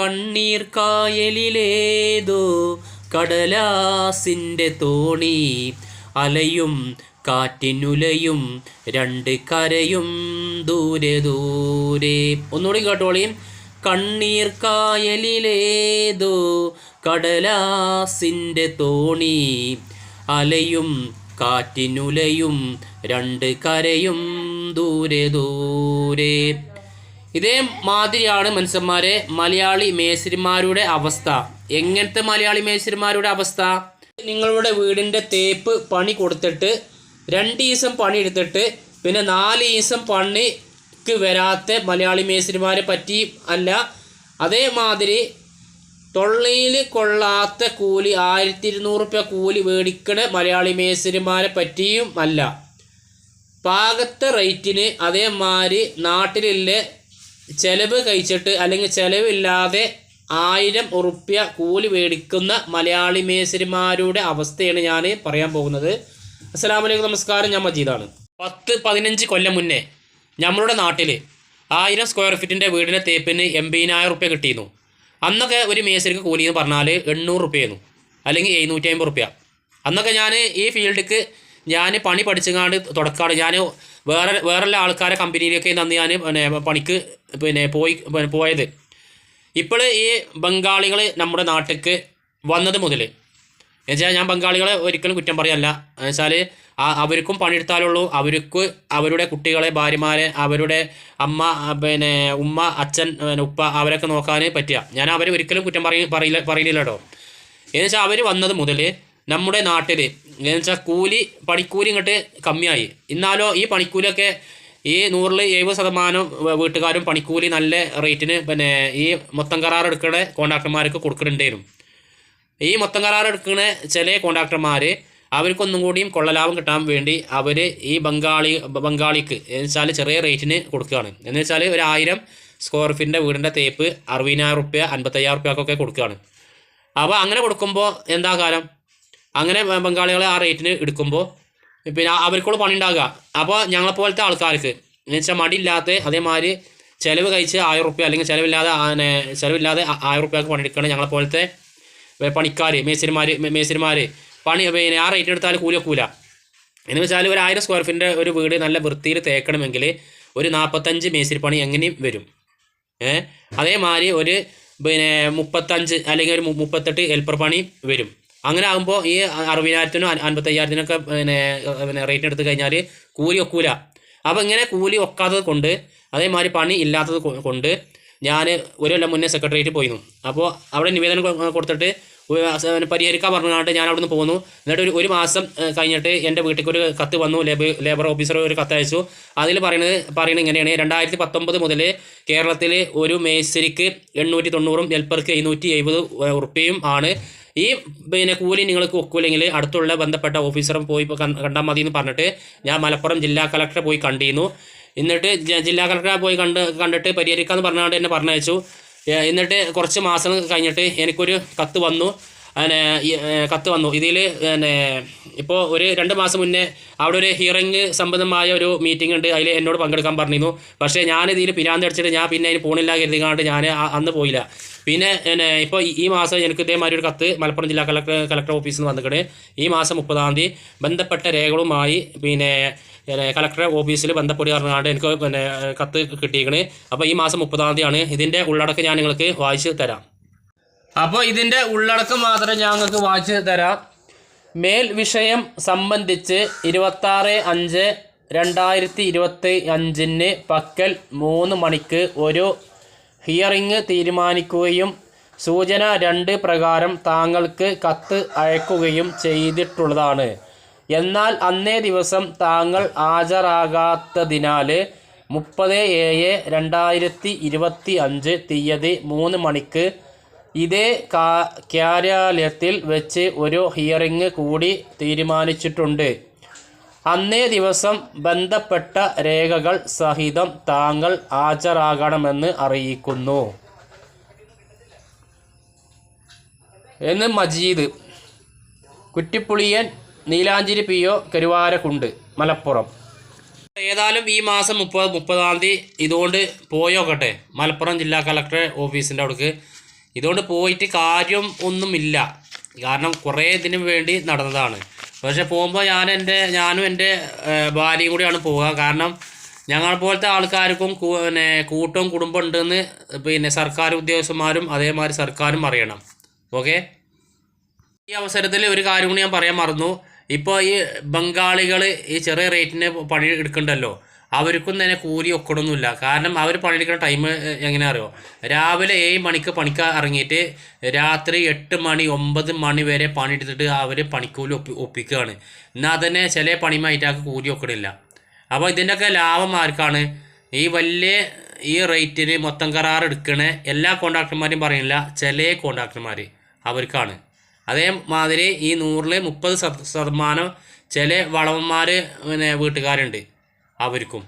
കണ്ണീർ കായലിലേതോ കടലാസിന്റെ തോണി. അലയും കാറ്റിനുലയും രണ്ട് കരയും ദൂരെ ദൂരെ. ഒന്നുകൂടി കേട്ടോളിയും കണ്ണീർ കായലിലേതോ കടലാസിന്റെ തോണി. അലയും കാറ്റിനുലയും രണ്ട് കരയും ദൂരെ ദൂരെ. ഇതേ മാതിരിയാണ് മനുഷ്യന്മാരെ മലയാളി മേശരിമാരുടെ അവസ്ഥ. എങ്ങനത്തെ മലയാളി മേശരിമാരുടെ അവസ്ഥ? നിങ്ങളുടെ വീടിന്റെ തേപ്പ് പണി കൊടുത്തിട്ട് രണ്ട് ദിവസം പണി എടുത്തിട്ട് പിന്നെ നാല് ദിവസം പണിക്ക് വരാത്ത മലയാളി മേശരിമാരെ പറ്റി അല്ല. അതേമാതിരി തൊള്ളിയിൽ കൊള്ളാത്ത കൂലി ആയിരത്തി ഇരുന്നൂറ് റുപ്യ കൂലി മേടിക്കണ മലയാളി മേശരിമാരെ പറ്റിയും അല്ല. പാകത്തെ റേറ്റിന് അതേമാതിരി നാട്ടിലുള്ള ചെലവ് കഴിച്ചിട്ട് അല്ലെങ്കിൽ ചെലവില്ലാതെ ആയിരം ഉറുപ്യ കൂലി മേടിക്കുന്ന മലയാളി മേശരിമാരുടെ അവസ്ഥയാണ് ഞാൻ പറയാൻ പോകുന്നത്. അസ്സലാമു അലൈക്കും നമസ്കാരം. ഞാൻ മജീദാണ്. പത്ത് പതിനഞ്ച് കൊല്ലം മുന്നേ നമ്മളുടെ നാട്ടിൽ ആയിരം സ്ക്വയർ ഫീറ്റിന്റെ വീടിന്റെ തേപ്പിന് എൺപതിനായിരം റുപ്യ കിട്ടിയിരുന്നു. അന്നൊക്കെ ഒരു മേശരിക്ക് കൂലി എന്ന് പറഞ്ഞാൽ എണ്ണൂറ് റുപ്യായിരുന്നു അല്ലെങ്കിൽ എഴുന്നൂറ്റി അമ്പത് റുപ്യ അന്നൊക്കെ ഞാൻ ഈ ഫീൽഡിക്ക് ഞാൻ പണി പഠിച്ചങ്ങാണ്ട് തുടക്കാണ്. ഞാൻ വേറെ വേറെ ആൾക്കാരെ കമ്പനിയിലേക്ക് അന്ന് ഞാൻ പിന്നെ പണിക്ക് പിന്നെ പോയി പോയത്. ഇപ്പോൾ ഈ ബംഗാളികൾ നമ്മുടെ നാട്ടിലേക്ക് വന്നത് മുതൽ എന്നുവെച്ചാൽ ഞാൻ ബംഗാളികളെ ഒരിക്കലും കുറ്റം പറയല്ല. എന്നുവെച്ചാൽ അവർക്കും പണിയെടുത്താലുള്ളൂ. അവർക്ക് അവരുടെ കുട്ടികളെ ഭാര്യമാരെ അവരുടെ അമ്മ പിന്നെ ഉമ്മ അച്ഛൻ പിന്നെ ഉപ്പ അവരൊക്കെ നോക്കാൻ പറ്റുക. ഞാൻ അവരെ ഒരിക്കലും കുറ്റം പറയ പറയില്ല പറയില്ല കേട്ടോ. എന്നുവെച്ചാൽ അവർ വന്നത് മുതൽ നമ്മുടെ നാട്ടിൽ എന്നുവെച്ചാൽ കൂലി പണിക്കൂലി ഇങ്ങോട്ട് കമ്മിയായി. എന്നാലോ ഈ പണിക്കൂലിയൊക്കെ ഈ നൂറിൽ എഴുപത് ശതമാനം വീട്ടുകാരും പണിക്കൂലി നല്ല റേറ്റിന് പിന്നെ ഈ മൊത്തം കരാർ എടുക്കുന്ന കോൺട്രാക്ടർമാർക്ക് കൊടുക്കുന്നുണ്ടായിരുന്നു ഈ മൊത്തം കരാർ എടുക്കുന്ന ചില കോൺട്രാക്ടർമാർ അവർക്കൊന്നും കൂടിയും കൊള്ളലാഭം കിട്ടാൻ വേണ്ടി അവർ ഈ ബംഗാളി ബംഗാളിക്ക് എന്ന് വെച്ചാൽ ചെറിയ റേറ്റിന് കൊടുക്കുകയാണ്. എന്ന് വെച്ചാൽ ഒരു ആയിരം സ്ക്വയർ ഫീറ്റിന്റെ വീടിന്റെ തേപ്പ് അറുപതിനായിരം റുപ്യ അൻപത്തയ്യായിരം റുപ്യക്കൊക്കെ കൊടുക്കുകയാണ്. അപ്പോൾ അങ്ങനെ കൊടുക്കുമ്പോൾ എന്താ കാലം? അങ്ങനെ ബംഗാളികളെ ആ റേറ്റിന് എടുക്കുമ്പോൾ പിന്നെ അവർക്കുള്ള പണി ഉണ്ടാകുക അപ്പോൾ ഞങ്ങളെപ്പോലത്തെ ആൾക്കാർക്ക് എന്ന് വെച്ചാൽ മടിയില്ലാത്ത അതേമാതിരി ചിലവ് കഴിച്ച് ആയിരം റുപ്യ അല്ലെങ്കിൽ ചിലവില്ലാതെ ചിലവില്ലാതെ ആയിരം റുപ്യക്ക് പണിയെടുക്കണം ഞങ്ങളെപ്പോലത്തെ പണിക്കാർ മേസ്തിരിമാർ മേസ്തിരിമാർ പണി പിന്നെ ആ റേറ്റ് എടുത്താൽ കൂലി കൂല എന്ന് വെച്ചാൽ ഒരു ആയിരം സ്ക്വയർ ഫീറ്റിന്റെ ഒരു വീട് നല്ല വൃത്തിയിൽ തേക്കണമെങ്കിൽ ഒരു നാൽപ്പത്തഞ്ച് മേസ്തിരി പണി എങ്ങനെയും വരും. ഏഹ്? അതേമാതിരി ഒരു പിന്നെ മുപ്പത്തഞ്ച് അല്ലെങ്കിൽ ഒരു മുപ്പത്തെട്ട് ഹെൽപ്പർ പണി വരും. അങ്ങനെ ആകുമ്പോൾ ഈ അറുപതിനായിരത്തിനോ അൻ- അൻപത്തയ്യായിരത്തിനൊക്കെ പിന്നെ പിന്നെ റേറ്റ് എടുത്ത് കഴിഞ്ഞാൽ കൂലി ഒക്കൂല. അപ്പോൾ ഇങ്ങനെ കൂലി ഒക്കാത്തത് കൊണ്ട് അതേമാതിരി പണി ഇല്ലാത്തത് കൊണ്ട് ഞാൻ ഒരു കൊല്ലം മുന്നേ സെക്രട്ടേറിയറ്റ് പോയിരുന്നു. അപ്പോൾ അവിടെ നിവേദനം കൊടുത്തിട്ട് പരിഹരിക്കാൻ പറഞ്ഞുകൊണ്ട് ഞാൻ അവിടെ നിന്ന് പോന്നു. എന്നിട്ട് ഒരു ഒരു മാസം കഴിഞ്ഞിട്ട് എന്റെ വീട്ടിലേക്ക് ഒരു കത്ത് വന്നു. ലേബർ ലേബർ ഓഫീസർ ഒരു കത്ത് അയച്ചു. അതിൽ പറയുന്നത് പറയുന്നത് ഇങ്ങനെയാണ്. രണ്ടായിരത്തി പത്തൊമ്പത് മുതൽ കേരളത്തിൽ ഒരു മേസ്തിരിക്ക് എണ്ണൂറ്റി തൊണ്ണൂറും ഹെൽപ്പർക്ക് എഴുന്നൂറ്റി എഴുപത് ഉറുപ്പ്യയും ആണ് ഈ പിന്നെ കൂലി നിങ്ങൾക്ക് ഒക്കില്ലെങ്കിൽ അടുത്തുള്ള ബന്ധപ്പെട്ട ഓഫീസറും പോയി കണ്ടാൽ മതി എന്ന് പറഞ്ഞിട്ട് ഞാൻ മലപ്പുറം ജില്ലാ കളക്ടറെ പോയി കണ്ടിരുന്നു. എന്നിട്ട് ജില്ലാ കളക്ടറെ പോയി കണ്ട് കണ്ടിട്ട് പരിഹരിക്കാമെന്ന് പറഞ്ഞുകൊണ്ട് എന്നെ പറഞ്ഞയച്ചു. എന്നിട്ട് കുറച്ച് മാസം കഴിഞ്ഞിട്ട് എനിക്കൊരു കത്ത് വന്നു. അങ്ങനെ കത്ത് വന്നു. ഇതിൽ പിന്നെ ഇപ്പോൾ ഒരു രണ്ട് മാസം മുന്നേ അവിടെ ഒരു ഹിയറിംഗ് സംബന്ധമായ ഒരു മീറ്റിംഗ് ഉണ്ട്. അതിൽ എന്നോട് പങ്കെടുക്കാൻ പറഞ്ഞിരുന്നു. പക്ഷേ ഞാനിതിൽ പിരാന്തടിച്ചിട്ട് ഞാൻ പിന്നെ അതിന് പോണില്ല കരുതിക്കാണ്ട് ഞാൻ അന്ന് പോയില്ല. പിന്നെ ഇപ്പോൾ ഈ മാസം എനിക്ക് ഇതേമാതിരി ഒരു കത്ത് മലപ്പുറം ജില്ലാ കളക്ടർ കളക്ടർ ഓഫീസിൽ നിന്ന് വന്നിട്ടുണ്ട് ഈ മാസം മുപ്പതാം തീയതി ബന്ധപ്പെട്ട രേഖകളുമായി പിന്നെ കളക്ടർ ഓഫീസിൽ ബന്ധപ്പെടുക പറഞ്ഞാണ്ട് എനിക്ക് പിന്നെ കത്ത് കിട്ടിയിരിക്കണ് അപ്പോൾ ഈ മാസം മുപ്പതാം തീയതിയാണ് ഇതിന്റെ ഉള്ളടക്കം ഞാൻ നിങ്ങൾക്ക് വായിച്ച് തരാം. അപ്പോൾ ഇതിന്റെ ഉള്ളടക്കം മാത്രം ഞാൻ നിങ്ങൾക്ക് വായിച്ച് തരാം. മേൽ വിഷയം സംബന്ധിച്ച് ഇരുപത്താറ് അഞ്ച് രണ്ടായിരത്തി ഇരുപത്തി അഞ്ചിന് പക്കൽ മൂന്ന് മണിക്ക് ഒരു ഹിയറിംഗ് തീരുമാനിക്കുകയും സൂചന രണ്ട് പ്രകാരം താങ്കൾക്ക് കത്ത് അയക്കുകയും ചെയ്തിട്ടുള്ളതാണ്. എന്നാൽ അന്നേ ദിവസം താങ്കൾ ഹാജരാകാത്തതിനാൽ മുപ്പത് ഏഴ് രണ്ടായിരത്തി ഇരുപത്തി അഞ്ച് തീയതി മൂന്ന് മണിക്ക് ഇതേ കാര്യാലയത്തിൽ വെച്ച് ഒരു ഹിയറിംഗ് കൂടി തീരുമാനിച്ചിട്ടുണ്ട്. അന്നേ ദിവസം ബന്ധപ്പെട്ട രേഖകൾ സഹിതം താങ്കൾ ഹാജരാകണമെന്ന് അറിയിക്കുന്നു. എന്ന് മജീദ് കുറ്റിപ്പുളിയൻ നീലാഞ്ചിരി പി ഒ കരുവാരക്കുണ്ട് മലപ്പുറം. ഏതായാലും ഈ മാസം മുപ്പത് മുപ്പതാം തീയതി ഇതുകൊണ്ട് പോയോക്കട്ടെ. മലപ്പുറം ജില്ലാ കളക്ടർ ഓഫീസിന്റെ അവിടേക്ക്. ഇതുകൊണ്ട് പോയിട്ട് കാര്യം ഒന്നുമില്ല. കാരണം കുറേ ഇതിനു വേണ്ടി നടന്നതാണ്. പക്ഷെ പോകുമ്പോൾ ഞാൻ എന്റെ ഞാനും എന്റെ ഭാര്യയും കൂടിയാണ് പോവുക. കാരണം ഞങ്ങൾ പോലത്തെ ആൾക്കാർക്കും പിന്നെ കൂട്ടവും കുടുംബം ഉണ്ടെന്ന് പിന്നെ സർക്കാർ ഉദ്യോഗസ്ഥന്മാരും അതേമാതിരി സർക്കാരും അറിയണം. ഓക്കെ? ഈ അവസരത്തിൽ ഒരു കാര്യം കൂടി ഞാൻ പറയാൻ മറന്നു. ഇപ്പോൾ ഈ ബംഗാളികൾ ഈ ചെറിയ റേറ്റിന് പണി എടുക്കണ്ടല്ലോ. അവർക്കും തന്നെ കൂലി ഒക്കണമൊന്നുമില്ല കാരണം അവർ പണിയെടുക്കുന്ന ടൈം എങ്ങനെ അറിയോ? രാവിലെ ഏഴ് മണിക്ക് പണിക്ക് ഇറങ്ങിയിട്ട് രാത്രി എട്ട് മണി ഒമ്പത് മണി വരെ പണിയെടുത്തിട്ട് അവർ പണിക്കൂലി ഒപ്പി ഒപ്പിക്കുകയാണ് എന്നാൽ തന്നെ ചില പണിയുമായിട്ടാക്ക് കൂലി ഒക്കണില്ല. അപ്പോൾ ഇതിന്റെയൊക്കെ ലാഭം ആർക്കാണ്? ഈ വലിയ ഈ റേറ്റിന് മൊത്തം കരാർ എടുക്കണ എല്ലാ കോൺട്രാക്ടർമാരും പറയുന്നില്ല ചില കോൺട്രാക്ടർമാർ അവർക്കാണ്. അതേമാതിരി ഈ നൂറിൽ മുപ്പത് ശത- ശതമാനം ചില വളവന്മാർ പിന്നെ വീട്ടുകാരുണ്ട്. അവർക്കും